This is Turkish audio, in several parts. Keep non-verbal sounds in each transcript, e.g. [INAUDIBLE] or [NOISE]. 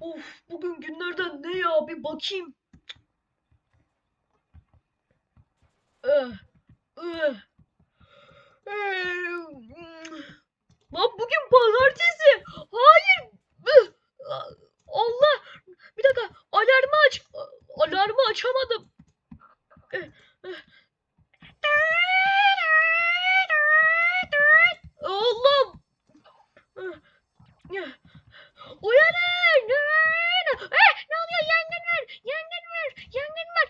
Of bugün günlerden ne ya bir bakayım. Eh. Eh, mm. Lan bugün pazartesi. Hayır. Eh, Allah. Bir dakika alarmı aç. Alarmı açamadım. Eh, eh. Allah'ım. Eh, eh. Uyanın! Uyanın! Eh, ne oluyor? Yangın var! Yangın var! Yangın var!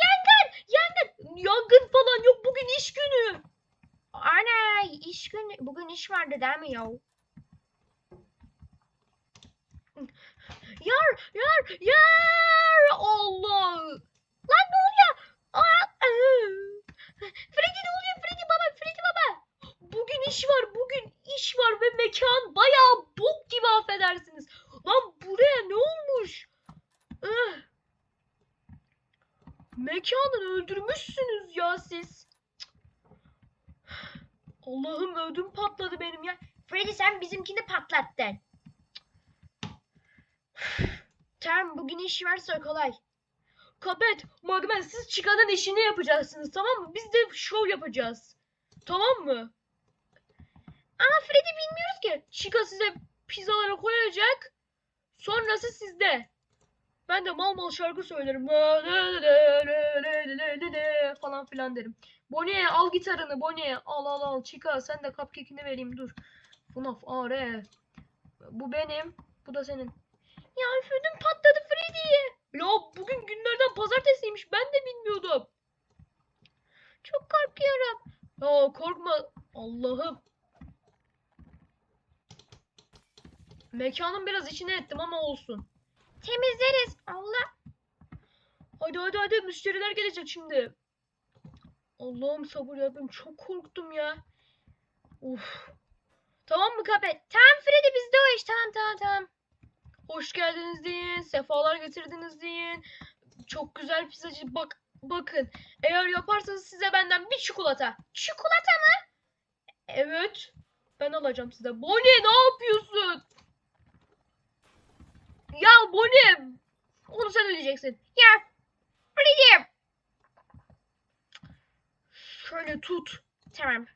Yangın! Yangın! Yangın falan yok. Bugün iş günü. Günü bugün iş vardı değil mi ya? Yar! Yar! Yar! Allah! Lan ne oluyor? Iı. Freddy ne oluyor? Freddy baba! Freddy baba! Bugün iş var. Bugün iş var ve mekan bayağı bok gibi affedersiniz. Lan buraya ne olmuş? Mekanı öldürmüşsünüz ya siz. Allah'ım ödüm patladı benim ya. Freddy sen bizimkini patlattın. Tamam bugün iş varsa kolay. Kapet, Magmen siz çıkanın işini yapacaksınız tamam mı? Biz de şov yapacağız. Tamam mı? Ama Freddy bilmiyoruz ki. Chica size pizzaları koyacak. Sonrası sizde. Ben de mal mal şarkı söylerim. Falan filan derim. Bonnie al gitarını Bonnie. Al al al. Chica sen de cupcake'ini vereyim dur. FNAF are. Bu benim. Bu da senin. Ya ödüm patladı Freddy. Ya bugün günlerden pazartesiymiş. Ben de bilmiyordum. Çok korkuyorum. Ya korkma. Allah'ım. Mekanın biraz içine ettim ama olsun. Temizleriz. Allah. Hadi hadi hadi müşteriler gelecek şimdi. Allah'ım sabır ya ben çok korktum ya. Uf. Tamam mı Kapet? Tamam Freddy bizde o iş. Tamam tamam tamam. Hoş geldiniz deyin. Sefalar getirdiniz deyin. Çok güzel pizzacı. Bak bakın. Eğer yaparsanız size benden bir çikolata. Çikolata mı? Evet. Ben alacağım size. Bonnie ne yapıyorsun? Ya Bonnie. Onu sen ödeyeceksin. Ya Freddy. Şöyle tut. Tamam.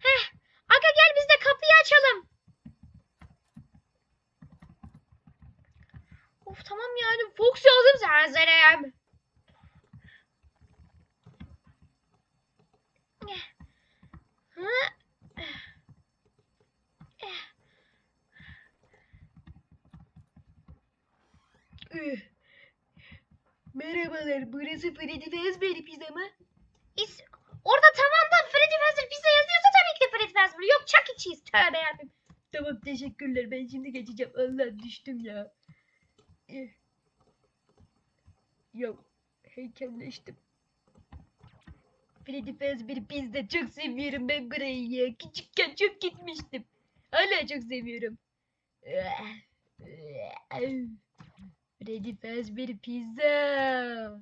Heh. Aga gel biz de kapıyı açalım. Of tamam yani. Hazırım. Hı? Üh. Merhabalar, burası Freddy Fazbear pizza mı? İs Orada tavanda Freddy Fazbear pizza yazıyorsa tabii ki de Freddy Fazbear. Yok Chuck E. Cheese. Tövbe yarabbim. Tamam teşekkürler, ben şimdi geçeceğim. Allah düştüm ya. Eh. Ya heykelleştim. Freddy Fazbear pizza çok seviyorum ben ya. Küçükken çok gitmiştim. Hala çok seviyorum. Freddy Fazbear pizza.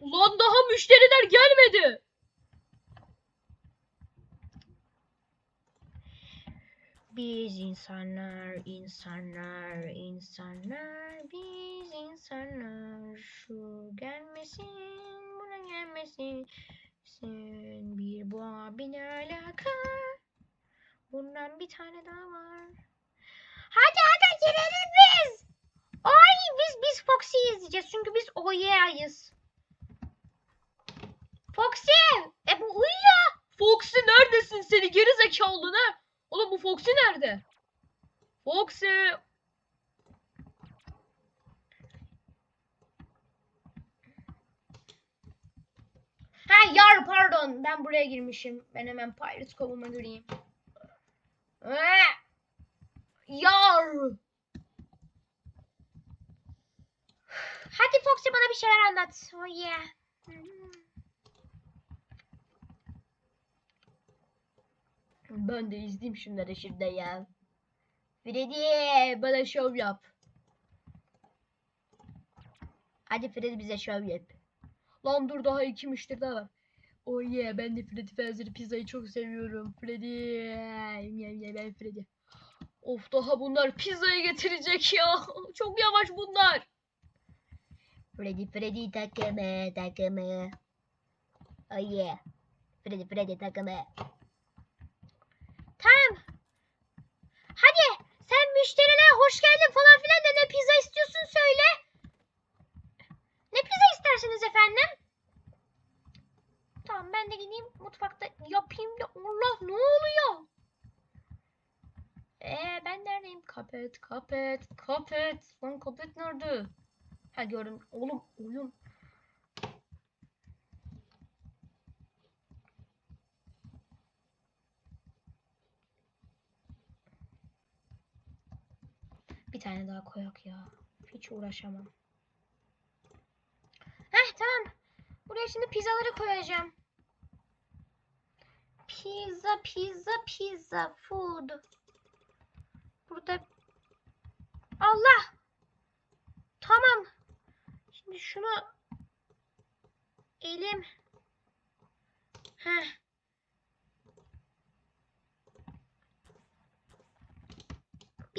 Ulan daha müşteriler gelmedi. Biz insanlar, insanlar, insanlar, biz insanlar. Şu gelmesin, buna gelmesin. Sen bir boğa bir alaka. Bundan bir tane daha var. Hadi hadi girelim biz. Ay biz biz Foxy'yi izleyeceğiz çünkü biz yeah'yız. Foxy! E bu uyuyor. Foxy neredesin seni geri zekalı ne? Oğlum bu Foxy nerede? Foxy. Ha yar pardon. Ben buraya girmişim. Ben hemen Pirate Cove'ıma göreyim. Ee, Yar. Hadi Foxy bana bir şeyler anlat. Oh yeah. Ben de izleyeyim şunları şimdi ya. Freddy bana şov yap. Hadi Freddy bize şov yap. Lan dur daha iki müşteri daha var. Oh yeah ben de Freddy Fazier'ı pizzayı çok seviyorum. Freddy. Yem yem ben Freddy. Of daha bunlar pizzayı getirecek ya. [LAUGHS] Çok yavaş bunlar. Freddy Freddy takımı takımı. Oh yeah. Freddy Freddy takımı. Tamam. Hadi sen müşterilere hoş geldin falan filan de ne pizza istiyorsun söyle. Ne pizza istersiniz efendim? Tamam ben de gideyim mutfakta yapayım da Allah ne oluyor? Ee ben neredeyim? Kapet, kapet, kapet. Lan kapet nerede? Ha gördüm. Oğlum oyun. Bir tane daha koyak ya. Hiç uğraşamam. Heh tamam. Buraya şimdi pizzaları koyacağım. Pizza, pizza, pizza, food. Burada Allah. Tamam. Şimdi şunu elim. Heh.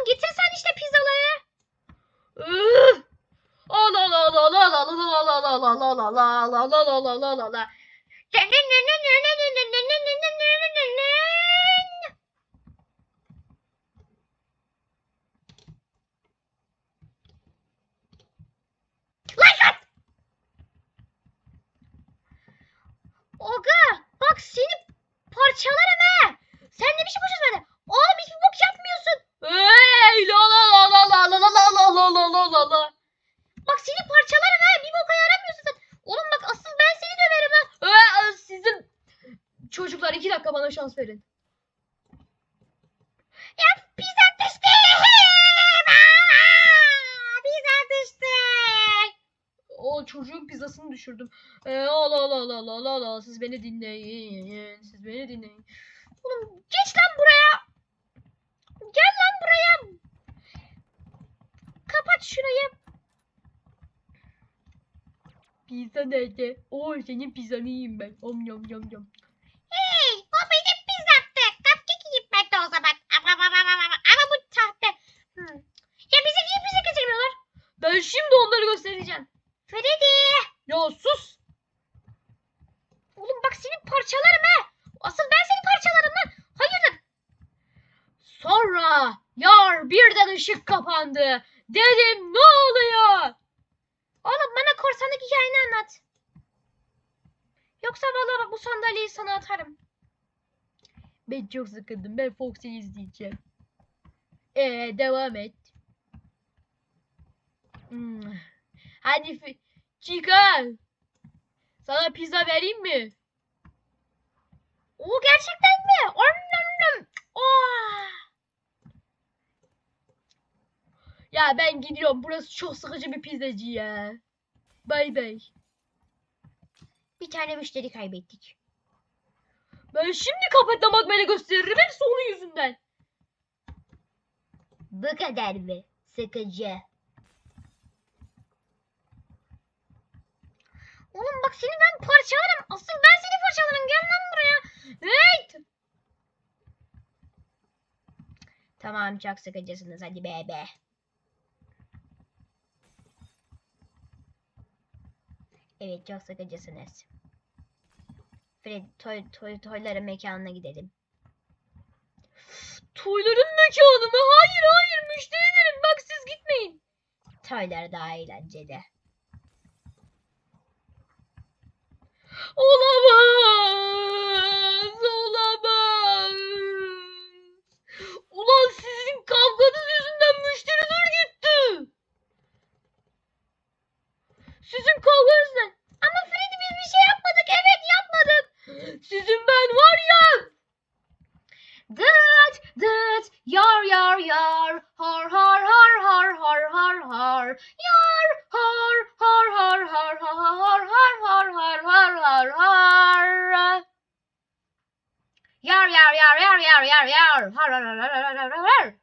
Oğlum getir sen işte pizzaları. La la la la la la la la la la la la la la çocuklar iki dakika bana şans verin. Ya pizza düştü. Pizza düştü. O çocuğun pizzasını düşürdüm. Ee, la la la la la siz beni dinleyin. Siz beni dinleyin. Oğlum geç lan buraya. Gel lan buraya. Kapat şurayı. Pizza nerede? Oo senin pizzanı yiyeyim ben. Om yom yom yom. Hey, o benim pizzamdı. Cupcake yiyip ben de o zaman. Ama, ama, ama, ama, ama bu sahte. Hmm. Ya bize niye pizza getirmiyorlar? Ben şimdi onları göstereceğim. Freddy. Ya sus. Oğlum bak seni parçalarım he. Asıl ben seni parçalarım lan. Hayırdır? Sonra yar birden ışık kapandı. Dedim ne oluyor? Oğlum bana korsanlık hikayeni anlat. Yoksa vallahi bak bu sandalyeyi sana atarım. Ben çok sıkıldım. Ben Fox'u izleyeceğim. Ee devam et. Hmm. Hadi Chica. Sana pizza vereyim mi? Oo gerçekten mi? Onlandım. Oh. Ya ben gidiyorum. Burası çok sıkıcı bir pizzacı ya. Bay bay. Bir tane müşteri kaybettik. Ben şimdi kapatlamak beni gösteririm. Hepsi onun yüzünden. Bu kadar mı? Sıkıcı. Oğlum bak seni ben parçalarım. Asıl ben seni parçalarım. Gel lan buraya. Hey! Tamam çok sıkıcısınız hadi be. Evet çok sıkıcısınız. Fred toy, toy, toyların mekanına gidelim. Toyların mekanı mı? Hayır hayır müşterilerim. Bak siz gitmeyin. Toylar daha eğlenceli. Olamaz. Olamaz. Ulan sizin kavganız yüzünden müşteriler gitti. Sizin kavganız ne? Ama Freddy biz bir şey yapmadık. Evet yapmadık. Sizin ben var ya. Dıt dıt yar yar yar har har har har har har har yar har har har har har har har har har har har. Yar yar yar yar yar yar yar. Har har har har har har har.